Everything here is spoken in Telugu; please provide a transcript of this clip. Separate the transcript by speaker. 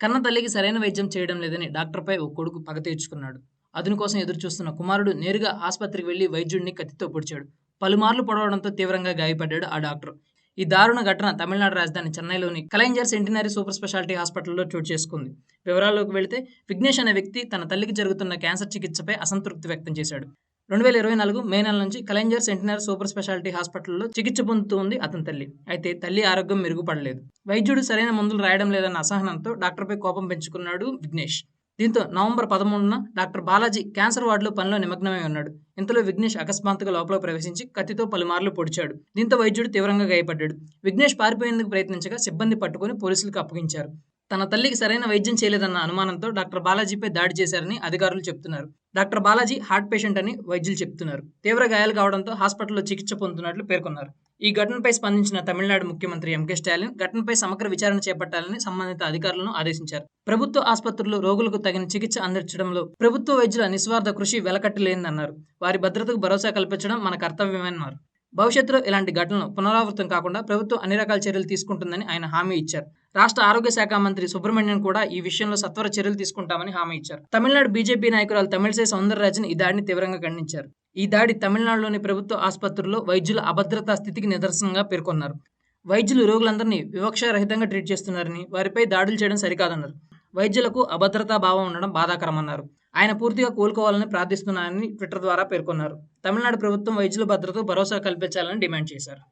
Speaker 1: కన్న తల్లికి సరైన వైద్యం చేయడం లేదని డాక్టర్పై ఓ కొడుకు పగ తీర్చుకున్నాడు. అదును కోసం ఎదురుచూస్తున్న కుమారుడు నేరుగా ఆసుపత్రికి వెళ్ళి వైద్యుడిని కత్తితో పొడిచాడు. పలుమార్లు పొడవడంతో తీవ్రంగా గాయపడ్డాడు ఆ డాక్టర్. ఈ దారుణ ఘటన తమిళనాడు రాజధాని చెన్నైలోని కలైంజర్ సెంటినరీ సూపర్ స్పెషాలిటీ హాస్పిటల్లో చోటు చేసుకుంది. వివరాల్లోకి వెళితే విఘ్నేష్ అనే వ్యక్తి తన తల్లికి జరుగుతున్న క్యాన్సర్ చికిత్సపై అసంతృప్తి వ్యక్తం చేశాడు. రెండు వేల ఇరవై నాలుగు మే నెల నుంచి కలెంజర్ సెంటినర్ సూపర్ స్పెషాలిటీ హాస్పిటల్లో చికిత్స పొందుతూ ఉంది అతని తల్లి. అయితే తల్లి ఆరోగ్యం మెరుగుపడలేదు. వైద్యుడు సరైన మందులు రాయడం లేదన్న అసహనంతో డాక్టర్పై కోపం పెంచుకున్నాడు విఘ్నేష్. దీంతో నవంబర్ పదమూడున డాక్టర్ బాలాజీ క్యాన్సర్ వార్డులో పనిలో నిమగ్నమై ఉన్నాడు. ఇంతలో విఘ్నేష్ అకస్మాత్తుగా లోపల ప్రవేశించి కత్తితో పలుమార్లు పొడిచాడు. దీంతో వైద్యుడు తీవ్రంగా గాయపడ్డాడు. విఘ్నేష్ పారిపోయేందుకు ప్రయత్నించగా సిబ్బంది పట్టుకుని పోలీసులకు అప్పగించారు. తన తల్లికి సరైన వైద్యం చేయలేదన్న అనుమానంతో డాక్టర్ బాలాజీపై దాడి చేశారని అధికారులు చెప్తున్నారు. డాక్టర్ బాలాజీ హార్ట్ పేషెంట్ అని వైద్యులు చెప్తున్నారు. తీవ్ర గాయాలు కావడంతో హాస్పిటల్లో చికిత్స పొందుతున్నట్లు పేర్కొన్నారు. ఈ ఘటనపై స్పందించిన తమిళనాడు ముఖ్యమంత్రి ఎంకే స్టాలిన్ ఘటనపై సమగ్ర విచారణ చేపట్టాలని సంబంధిత అధికారులను ఆదేశించారు. ప్రభుత్వ ఆసుపత్రుల్లో రోగులకు తగిన చికిత్స అందించడంలో ప్రభుత్వ వైద్యుల నిస్వార్థ కృషి వెలకట్టలేనిదన్నారు వారి భద్రతకు భరోసా కల్పించడం మన కర్తవ్యమన్నారు. భవిష్యత్తులో ఇలాంటి ఘటనలు పునరావృతం కాకుండా ప్రభుత్వం అన్ని రకాల చర్యలు తీసుకుంటుందని ఆయన హామీ ఇచ్చారు. రాష్ట్ర ఆరోగ్య శాఖ మంత్రి సుబ్రహ్మణ్యం కూడా ఈ విషయంలో సత్వర చర్యలు తీసుకుంటామని హామీ ఇచ్చారు. తమిళనాడు బీజేపీ నాయకురాలు తమిళసై సౌందరరాజన్ ఈ దాడిని తీవ్రంగా ఖండించారు. ఈ దాడి తమిళనాడులోని ప్రభుత్వ ఆసుపత్రుల్లో వైద్యుల అభద్రతా స్థితికి నిదర్శనంగా పేర్కొన్నారు. వైద్యులు రోగులందరినీ వివక్షరహితంగా ట్రీట్ చేస్తున్నారని వారిపై దాడులు చేయడం సరికాదన్నారు. వైద్యులకు అభద్రతా భావం ఉండడం బాధాకరమన్నారు. ఆయన పూర్తిగా కోలుకోవాలని ప్రార్థిస్తున్నానని ట్విట్టర్ ద్వారా పేర్కొన్నారు. తమిళనాడు ప్రభుత్వం వైద్యుల భద్రతకు భరోసా కల్పించాలని డిమాండ్ చేశారు.